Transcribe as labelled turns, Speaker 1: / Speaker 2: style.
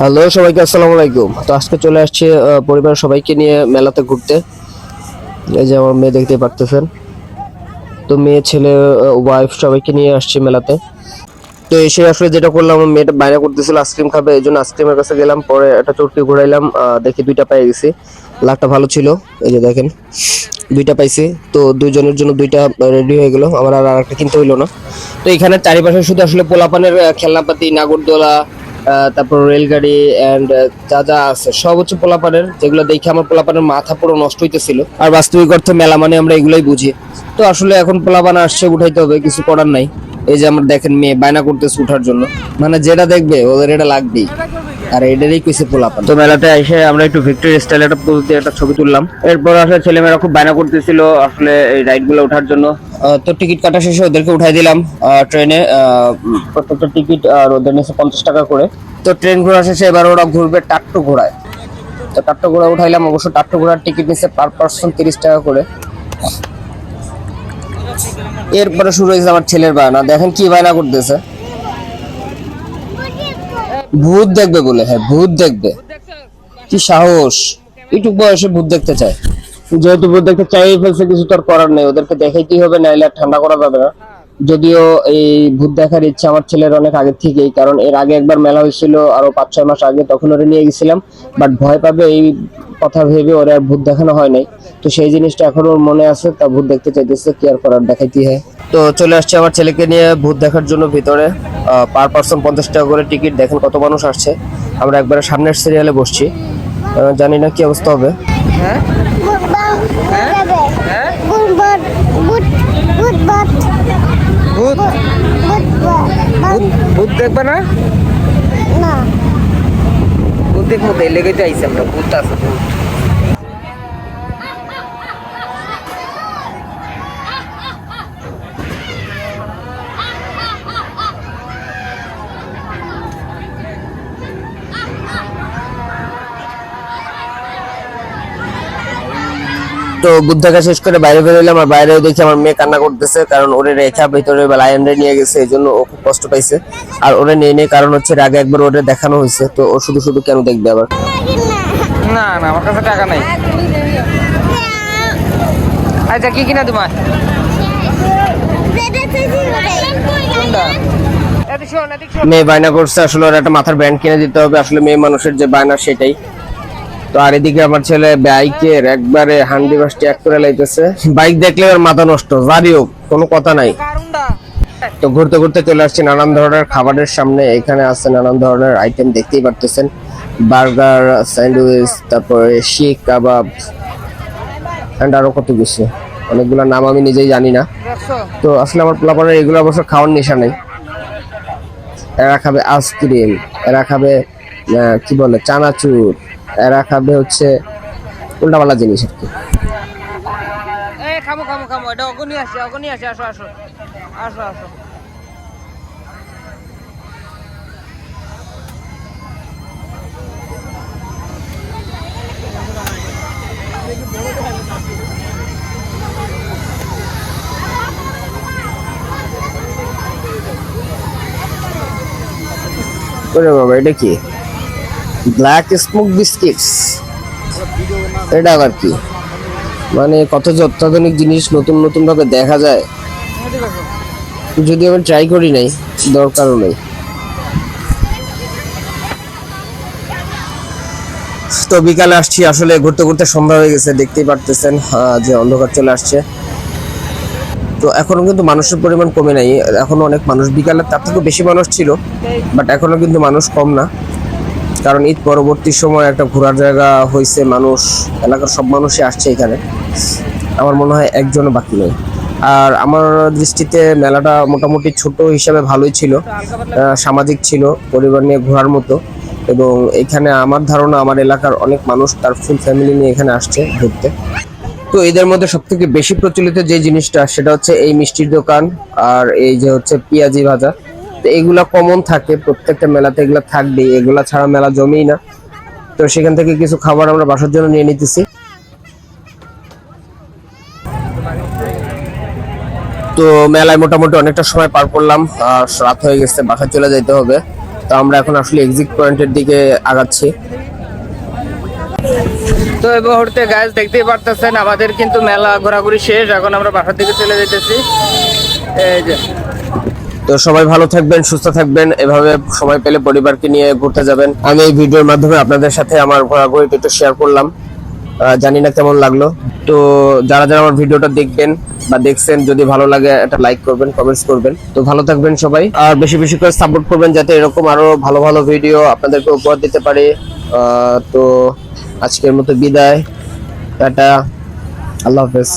Speaker 1: Hello সবাইকে আসসালামু আলাইকুম। তো আজকে চলে আসছে আহ, পরিবারের সবাইকে নিয়ে মেলাতে ঘুরতে। এই যে আমার মেয়ে দেখতে পারতেছেন। তো মেয়ে ছেলে ওয়াইফ সবাইকে নিয়ে আসছে মেলাতে। তো এসে আসলে যেটা করলাম মেয়েটা বাইরে করতেছিল আইসক্রিম খাবে এই জন্য আইসক্রিমের কাছে গেলাম পরে একটা চটকি ঘুরাইলাম দেখি দুইটা পেয়ে গেছি। লাখটা ভালো ছিল এই যে দেখেন দুইটা পাইছি। তো দুইজনের জন্য দুইটা রেডি হয়ে গেল আমার আর একটা কিনতে হইল না। তো এখানে চারিপাশে শুধু আসলে পোলাপানের খেলনাপাতি নাগরদোলা তারপর রেলগাড়ি এন্ড যা যা আছে, সব হচ্ছে পোলাপানের, যেগুলো দেখে আমার পোলাপানের মাথা পুরো নষ্ট হইতেছিল। আর বাস্তবিক অর্থে মেলা মানে আমরা এগুলোই বুঝি। তো আসলে এখন পোলাপান আসছে, উঠাইতে হবে, কিছু করার নাই। এই যে আমরা দেখেন মেয়ে, বায়না করতেছে উঠার জন্য। মানে যেটা দেখবে, ওদের এটা লাগবেই। আর এটারই কইছে পোলাপান। তো মেলাতে এসে আমরা একটু ভিক্টোরি স্টাইল একটা দিয়ে একটা ছবি তুললাম। এরপর আসলে ছেলেমেয়েরা খুব বায়না করতেছিল আসলে এই রাইডগুলো ওঠার জন্য। তো টিকিট কাটা শেষে ওদেরকে উঠাই দিলাম ট্রেনে প্রত্যেকটা টিকিট আর ওদের নিচে পঞ্চাশ টাকা করে। তো ট্রেন ঘোরা শেষে এবার ওরা ঘুরবে টাট্টু ঘোড়ায়। তো টাট্টু ঘোড়া উঠাইলাম অবশ্য টাট্টু ঘোড়ার টিকিট নিচ্ছে পার পার্সন তিরিশ টাকা করে। এরপরে শুরু হয়েছে আমার ছেলের বায়না। দেখেন কি বায়না করতেছে। ভূত দেখবে বলে হ্যাঁ ভূত দেখবে। কি সাহস। একটু বয়সে ভূত দেখতে চায়। যেহেতু ভূত দেখতে চাই ফেলছে, কিছু তো আর করার নেই। ওদেরকে দেখাইতেই হবে, নাইলে ঠান্ডা করা যাবে না। যদিও এই ভূত দেখার ইচ্ছা আমার ছেলের অনেক আগে থেকেই, কারণ এর আগে একবার মেলা হয়েছিল আরও পাঁচ, ছয় মাস আগে, তখন ওরে নিয়ে গেছিলাম। বাট ভয় পাবে এই কথা ভেবে ওরে আর ভূত দেখানো হয় নাই। তো সেই জিনিসটা এখনও ওর মনে আছে, তা ভূত দেখতে চাইতেছে, কি আর করার, দেখাইতেই হয়। তো চলে আসছে আমার ছেলেকে নিয়ে ভূত দেখার জন্য ভিতরে। পার পার্সন পঞ্চাশ টাকা করে টিকিট, দেখেন কত মানুষ আসছে। আমরা একবারে সামনের সিরিয়ালে বসছি। জানি না কি অবস্থা হবে।
Speaker 2: বুধবার
Speaker 3: ভূত
Speaker 2: বুধবার
Speaker 3: ভূত দেখবে না
Speaker 2: না
Speaker 3: ভূত দেখব তাই লেগে তো আইসি আমরা ভূত আছে ভূত।
Speaker 1: তো বুদ্ধ শেষ করে বাইরে বেরোলাম আর বাইরে দেখি আমার মেয়ে কান্না করতেছে কারণ ওরে রেখা ভিতরে লায়নরে নিয়ে গেছে এই জন্য ও খুব কষ্ট পাইছে। আর ওরে নিয়ে নিয়ে কারণ হচ্ছে আগে একবার ওরে দেখানো হয়েছে তো ও শুধু শুধু কেন দেখবে আবার?
Speaker 3: না না আমার কাছে টাকা নাই। আচ্ছা কি কিনা তোমার?
Speaker 1: মেয়ে বায়না করছে আসলে ওর একটা মাথার ব্যান্ড কিনে দিতে হবে আসলে মেয়ে মানুষের যে বায়না সেটাই। তো আর এদিকে আমার ছেলে বাইকের একবারে হান্ডি বাসটি এক করে লাইতেছে। বাইক দেখলে ওর মাথা নষ্ট জারি হোক কোনো কথা নাই। তো ঘুরতে ঘুরতে চলে আসছি নানান ধরনের খাবারের সামনে। এখানে আছে নানান ধরনের আইটেম দেখতেই পারতেছেন। বার্গার, স্যান্ডউইচ, তারপরে শিক কাবাব অ্যান্ড আরও কত কিছু। অনেকগুলো নাম আমি নিজেই জানি না। তো আসলে আমার পোলাপানের এগুলো অবশ্য খাওয়ার নেশা নেই। এরা খাবে আইসক্রিম এরা খাবে কি বলে, চানাচুর এরা খাবে হচ্ছে উল্টাপাল্টা জিনিস আর কি।
Speaker 3: খামো খামো খামো এটা অগনি আসে অগনি আসে আসো আসো আসো আসো।
Speaker 1: ওরে বাবা এটা কি? ব্ল্যাক স্মোক বিস্কিটস এটা আবার কি? মানে কত যে অত্যাধুনিক জিনিস নতুন নতুন ভাবে দেখা যায়। যদি আমি ট্রাই করি নাই, দরকারও নেই। তো বিকালে আসছি, আসলে ঘুরতে ঘুরতে সন্ধ্যা হয়ে গেছে, দেখতেই পারতেছেন যে অন্ধকার চলে আসছে। তো এখনও কিন্তু মানুষের পরিমাণ কমে নাই, এখনও অনেক মানুষ, বিকালে তার থেকে বেশি মানুষ ছিল বাট এখনও কিন্তু মানুষ কম না। কারণ ঈদ পরবর্তী সময় একটা ঘোরার জায়গা হয়েছে মানুষ, এলাকার সব মানুষই আসছে এখানে। আমার মনে হয় একজনও বাকি নেই। আর আমার দৃষ্টিতে মেলাটা মোটামুটি ছোট হিসাবে ভালোই ছিল সামাজিক ছিল, পরিবার নিয়ে ঘোরার মতো। এবং এখানে আমার ধারণা, আমার এলাকার অনেক মানুষ তার ফুল ফ্যামিলি নিয়ে এখানে আসছে ঘুরতে। তো এদের মধ্যে সব থেকে বেশি প্রচলিত যে জিনিসটা, সেটা হচ্ছে এই মিষ্টির দোকান আর এই যে হচ্ছে পেঁয়াজি ভাজা। এগুলা কমন থাকে, প্রত্যেকটা মেলাতে এগুলা থাকবেই। এগুলা ছাড়া মেলা জমেই না। তো সেখান থেকে কিছু খাবার আমরা বাসার জন্য নিয়ে নিতেছি। তো মেলায় মোটামুটি অনেকটা সময় পার করলাম, আর রাত হয়ে গেছে, বাসায় চলে যেতে হবে। তো আমরা এখন আসলে এক্সিট পয়েন্টের দিকে আগাচ্ছি।
Speaker 3: তো এই মুহূর্তে গাছ দেখতেই পারতেছেন, আমাদের কিন্তু মেলা ঘোরাঘুরি শেষ, এখন আমরা বাসার দিকে চলে যেতেছি এই যে।
Speaker 1: তো সবাই ভালো থাকবেন, সুস্থ থাকবেন। এভাবে সময় পেলে পরিবারকে নিয়ে ঘুরতে যাবেন। আমি এই ভিডিওর মাধ্যমে আপনাদের সাথে আমার ঘোরাঘুরিটা একটু শেয়ার করলাম। জানি না কেমন লাগল। তো যারা যারা আমার ভিডিওটা দেখবেন বা দেখছেন, যদি ভালো লাগে, একটা লাইক করবেন কমেন্টস করবেন। তো ভালো থাকবেন সবাই। আর বেশি বেশি করে সাপোর্ট করবেন যাতে এরকম আরও ভালো ভালো ভিডিও আপনাদেরকে উপহার দিতে পারি। তো আজকের মতো বিদায়। টাটা। আল্লাহ হাফেজ।